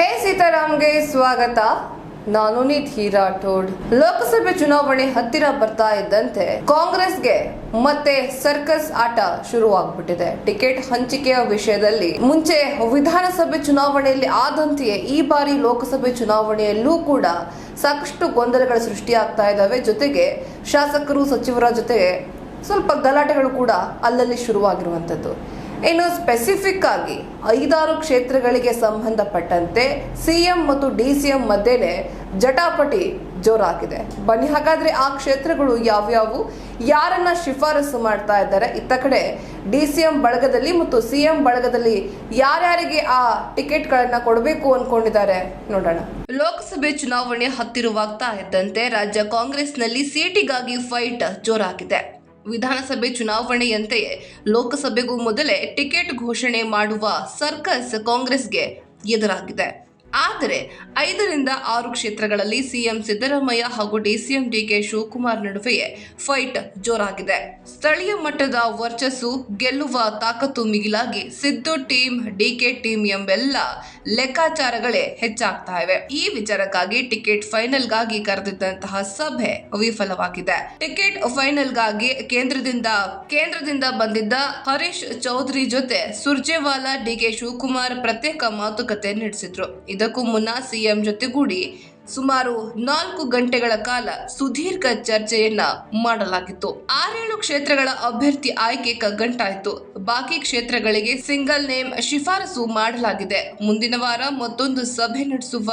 ಹೇ ಸೀತಾರಾಮ್ಗೆ ಸ್ವಾಗತ. ನಾನು ನಿಧಿ ರಾಠೋಡ್ ಲೋಕಸಭೆ ಚುನಾವಣೆ ಹತ್ತಿರ ಬರ್ತಾ ಇದ್ದಂತೆ ಕಾಂಗ್ರೆಸ್ಗೆ ಮತ್ತೆ ಸರ್ಕಸ್ ಆಟ ಶುರುವಾಗ್ಬಿಟ್ಟಿದೆ. ಟಿಕೆಟ್ ಹಂಚಿಕೆಯ ವಿಷಯದಲ್ಲಿ ಮುಂಚೆ ವಿಧಾನಸಭೆ ಚುನಾವಣೆಯಲ್ಲಿ ಆದಂತೆಯೇ ಈ ಬಾರಿ ಲೋಕಸಭೆ ಚುನಾವಣೆಯಲ್ಲೂ ಕೂಡ ಸಾಕಷ್ಟು ಗೊಂದಲಗಳು ಸೃಷ್ಟಿಯಾಗ್ತಾ ಇದ್ದಾವೆ. ಜೊತೆಗೆ ಶಾಸಕರು, ಸಚಿವರ ಜೊತೆಗೆ ಸ್ವಲ್ಪ ಗಲಾಟೆಗಳು ಕೂಡ ಅಲ್ಲಲ್ಲಿ ಶುರುವಾಗಿರುವಂಥದ್ದು. ಇನ್ನು ಸ್ಪೆಸಿಫಿಕ್ ಆಗಿ ಐದಾರು ಕ್ಷೇತ್ರಗಳಿಗೆ ಸಂಬಂಧಪಟ್ಟಂತೆ ಸಿಎಂ ಮತ್ತು ಡಿ ಸಿ ಎಂ ಮಧ್ಯೆನೆ ಜಟಾಪಟಿ ಜೋರಾಗಿದೆ. ಬನ್ನಿ, ಹಾಗಾದ್ರೆ ಆ ಕ್ಷೇತ್ರಗಳು ಯಾವ್ಯಾವು? ಯಾರನ್ನ ಶಿಫಾರಸು ಮಾಡ್ತಾ ಇದ್ದಾರೆ? ಇತ್ತ ಕಡೆ ಡಿ ಸಿ ಬಳಗದಲ್ಲಿ ಮತ್ತು ಸಿ ಎಂ ಬಳಗದಲ್ಲಿ ಯಾರ್ಯಾರಿಗೆ ಆ ಟಿಕೆಟ್ಗಳನ್ನ ಕೊಡಬೇಕು ಅನ್ಕೊಂಡಿದ್ದಾರೆ ನೋಡೋಣ. ಲೋಕಸಭೆ ಚುನಾವಣೆ ಹತ್ತಿರವಾಗ್ತಾ ಇದ್ದಂತೆ ರಾಜ್ಯ ಕಾಂಗ್ರೆಸ್ನಲ್ಲಿ ಸೀಟಿಗಾಗಿ ಫೈಟ್ ಜೋರಾಗಿದೆ. ವಿಧಾನಸಭೆ ಚುನಾವಣೆಯಂತೆಯೇ ಲೋಕಸಭೆಗೂ ಮೊದಲೇ ಟಿಕೆಟ್ ಘೋಷಣೆ ಮಾಡುವ ಸರ್ಕಸ್ ಕಾಂಗ್ರೆಸ್ಗೆ ಎದುರಾಗಿದೆ. ಆದರೆ ಐದರಿಂದ ಆರು ಕ್ಷೇತ್ರಗಳಲ್ಲಿ ಸಿಎಂ ಸಿದ್ದರಾಮಯ್ಯ ಹಾಗೂ ಡಿಸಿಎಂ ಡಿಕೆ ಶಿವಕುಮಾರ್ ನಡುವೆಯೇ ಫೈಟ್ ಜೋರಾಗಿದೆ. ಸ್ಥಳೀಯ ಮಟ್ಟದ ವರ್ಚಸ್ಸು, ಗೆಲ್ಲುವ ತಾಕತ್ತು ಮಿಗಿಲಾಗಿ Siddu team, D K team ಎಂಬೆಲ್ಲ ಲೆಕ್ಕಾಚಾರಗಳೇ ಹೆಚ್ಚಾಗ್ತಾ ಇವೆ. ಈ ವಿಚಾರಕ್ಕಾಗಿ ಟಿಕೆಟ್ ಫೈನಲ್ಗಾಗಿ ಕರೆದಿದ್ದಂತಹ ಸಭೆ ವಿಫಲವಾಗಿದೆ. ಟಿಕೆಟ್ ಫೈನಲ್ಗಾಗಿ ಕೇಂದ್ರದಿಂದ ಕೇಂದ್ರದಿಂದ ಬಂದಿದ್ದ ಹರೀಶ್ ಚೌಧರಿ ಜೊತೆ ಸುರ್ಜೇವಾಲಾ ಡಿಕೆ ಶಿವಕುಮಾರ್ ಪ್ರತ್ಯೇಕ ಮಾತುಕತೆ ನಡೆಸಿದ್ರು. ಇದಕ್ಕೂ ಮುನ್ನ ಸಿಎಂ ಜೊತೆಗೂಡಿ ಸುಮಾರು ನಾಲ್ಕು ಗಂಟೆಗಳ ಕಾಲ ಸುದೀರ್ಘ ಚರ್ಚೆಯನ್ನ ಮಾಡಲಾಗಿತ್ತು. ಆರೇಳು ಕ್ಷೇತ್ರಗಳ ಅಭ್ಯರ್ಥಿ ಆಯ್ಕೆ ಕಗ್ಗಂಟಾಯಿತು ಬಾಕಿ ಕ್ಷೇತ್ರಗಳಿಗೆ ಸಿಂಗಲ್ ನೇಮ್ ಶಿಫಾರಸು ಮಾಡಲಾಗಿದೆ. ಮುಂದಿನ ವಾರ ಮತ್ತೊಂದು ಸಭೆ ನಡೆಸುವ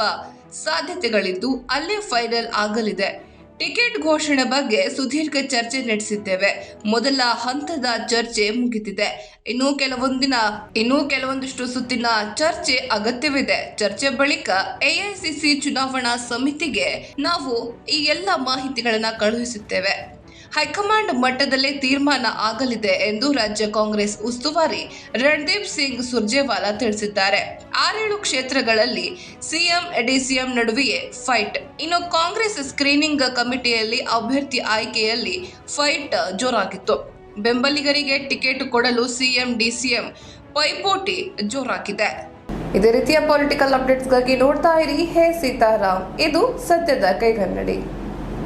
ಸಾಧ್ಯತೆಗಳಿದ್ದು ಅಲ್ಲೇ ಫೈನಲ್ ಆಗಲಿದೆ. ಟಿಕೆಟ್ ಘೋಷಣೆ ಬಗ್ಗೆ ಸುದೀರ್ಘ ಚರ್ಚೆ ನಡೆಸಿದ್ದೇವೆ. ಮೊದಲ ಹಂತದ ಚರ್ಚೆ ಮುಗಿದಿದೆ. ಇನ್ನು ಕೆಲವೊಂದಿನ, ಇನ್ನು ಕೆಲವೊಂದಿಷ್ಟು ಸುತ್ತಿನ ಚರ್ಚೆ ಅಗತ್ಯವಿದೆ. ಚರ್ಚೆ ಬಳಿಕ ಎಐಸಿಸಿ ಚುನಾವಣಾ ಸಮಿತಿಗೆ ನಾವು ಈ ಎಲ್ಲ ಮಾಹಿತಿಗಳನ್ನು ಕಳುಹಿಸುತ್ತೇವೆ. ಹೈಕಮಾಂಡ್ ಮಟ್ಟದಲ್ಲೇ ತೀರ್ಮಾನ ಆಗಲಿದೆ ಎಂದು ರಾಜ್ಯ ಕಾಂಗ್ರೆಸ್ ಉಸ್ತುವಾರಿ ರಣದೀಪ್ ಸಿಂಗ್ ಸುರ್ಜೇವಾಲಾ ತಿಳಿಸಿದ್ದಾರೆ. ಆರೇಳು ಕ್ಷೇತ್ರಗಳಲ್ಲಿ ಸಿಎಂ, ಡಿಸಿಎಂ ನಡುವೆಯೇ ಫೈಟ್. ಇನ್ನು ಕಾಂಗ್ರೆಸ್ ಸ್ಕ್ರೀನಿಂಗ್ ಕಮಿಟಿಯಲ್ಲಿ ಅಭ್ಯರ್ಥಿ ಆಯ್ಕೆಯಲ್ಲಿ ಫೈಟ್ ಜೋರಾಗಿತ್ತು. ಬೆಂಬಲಿಗರಿಗೆ ಟಿಕೆಟ್ ಕೊಡಲು ಸಿಎಂ, ಡಿಸಿಎಂ ಪೈಪೋಟಿ ಜೋರಾಗಿದೆ. ಇದೇ ರೀತಿಯ ಪೊಲಿಟಿಕಲ್ ಅಪ್ಡೇಟ್ಸ್ಗಾಗಿ ನೋಡ್ತಾ ಇರಿ, ಹೇ ಸೀತಾರಾಮ್. ಇದು ಸತ್ಯದ ಕೈಗನ್ನಡಿ.